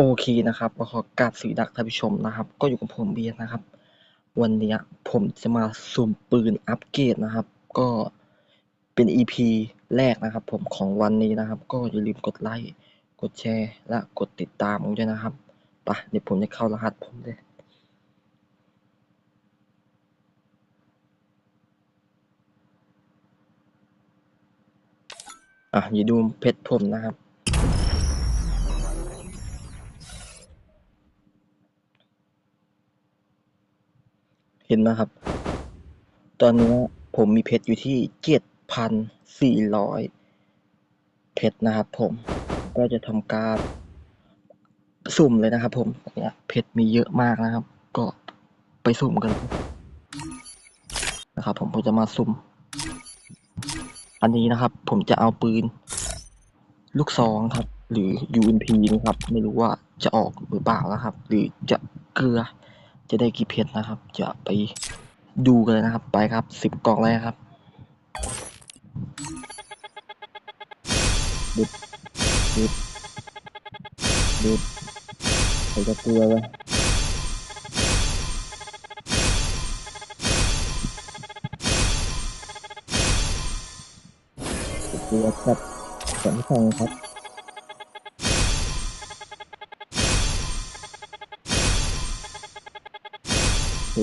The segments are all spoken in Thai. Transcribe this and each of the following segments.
โอเคนะครับก็ขอกราบสวัสดีท่านผู้ชมนะครับ ก็อยู่กับผมเบียร์นะครับ วันนี้ผมจะมาสุ่มปืนอัปเกรดนะครับ ก็เป็น EP แรกนะครับ ผมของวันนี้นะครับ ก็อย่าลืมกดไลค์กดแชร์และกดติดตามผมด้วยนะครับไปะเดี๋ยวผมจะเข้ารหัสผมเลยอะอย่าดูเพชรผมนะครับ เห็นไหมครับ ตอนนี้ผมมีเพชรอยู่ที่เจ็ดพันสี่ร้อยเพชรนะครับผมก็จะทำการสุ่มเลยนะครับผมเนี่ยเพชรมีเยอะมากนะครับ ก็ไปสุ่มกันนะครับผมผมจะมาสุ่ม อันนี้นะครับ ผมจะเอาปืน ลูกซองครับ หรือ UMP นะครับ ไม่รู้ว่าจะออกหรือเปล่านะครับ หรือจะเกลือ จะได้กี่เพชรนะครับ จะไปดูกันเลยนะครับ ไปครับสิบกล่องแรกครับดุดดุดดุดใส่จะเกลือเลยเกลือกับสองซองครับเกลือแล้วกับครับครับทางสามนะครับ จ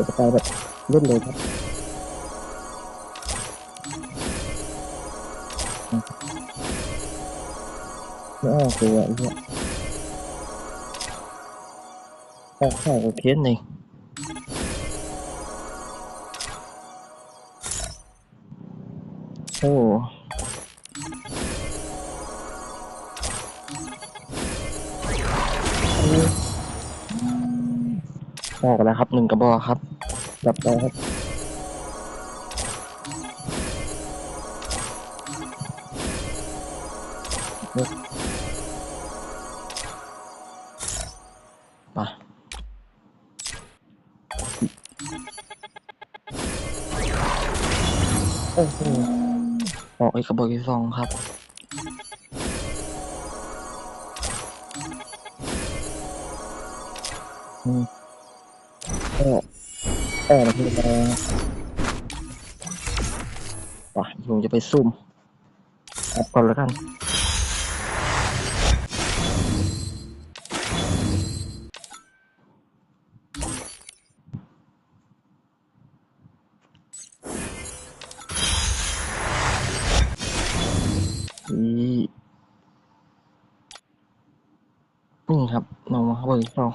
ะไปแบบเล่นเลยครับไม่ออกตั โอเคสหนึ่งโอ้ออกแล้วครับหนึ่งกระบอกครับ จับไปครับไปโอ้โห ออกอีกกระบอกที่สองครับอืมก็แอบมาทีละไปผมจะไปซุ่มแอปก่อนแล้วกันนี่ นี่ครับเรามาเข้าไปอีกรอ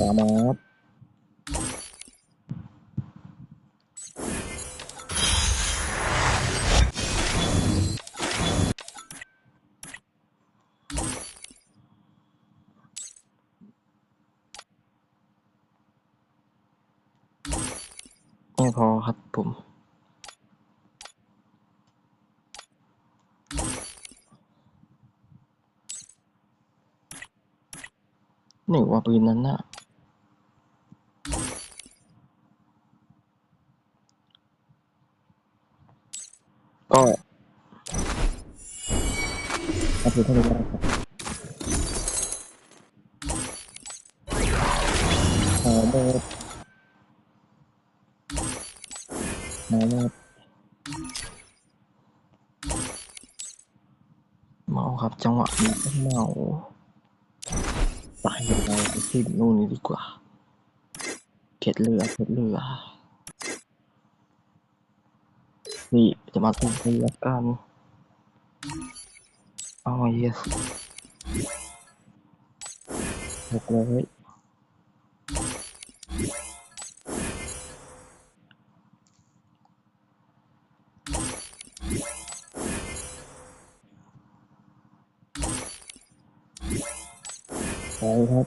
สามารถ พอครับผมหนึ่งว่าปืนนั้นน่ะก็เอาปืนเท่านี้ก็ได้ครับหาโดดหาโดดเมาครับจังหวะนี้เมาไปเราไปที่นู่นนี่ดีกว่าเข็ดเรือเข็ดเรือนี่จะมาสุ่มเรือกันเอาเยหกร้อย ไปครับ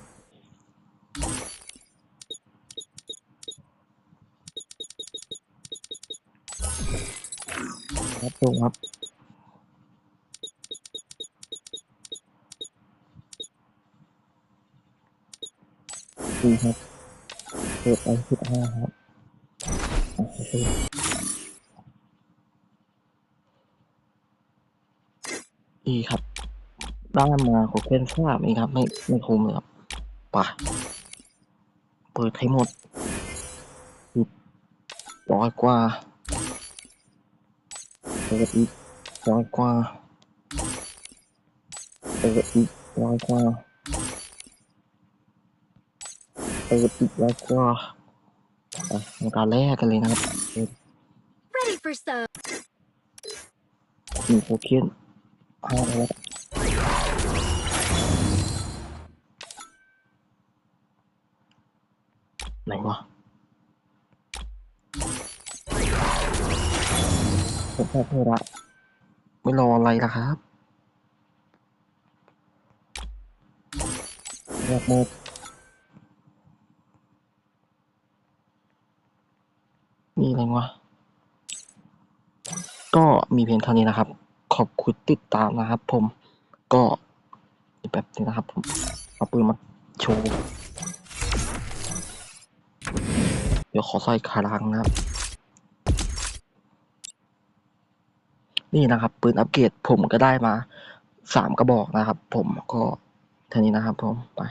ครับตรงครับดีครับเปิดไปสิบห้าครับดีครับ ได้มาขอแค่ทราบเองครับ ไม่ไม่คุ้มเลยครับไปเปิดให้หมดสิบร้อยกว่าเปิดอีกร้อยกว่าเปิดอีกร้อยกว่าเปิดอีกร้อยกว่าอะทำการแรกกันเลยนะครับ Ready for some. มีโคเคนห้าร้อย ไหนวะผมแค่เพื่อละไม่รออะไรล่ะครับแรกหมดมีอะไรวะ ก็มีเพียงเท่านี้นะครับ ขอบคุณติดตามนะครับผม ก็อีกแบบนึงนะครับผม เอาปืนมาโชว์ ดี๋ยวขอใส่คารังนะครับ นี่นะครับ ปืนอัปเกรดผมก็ได้มาสามกระบอกนะครับ ผมก็เท่านี้นะครับผมไป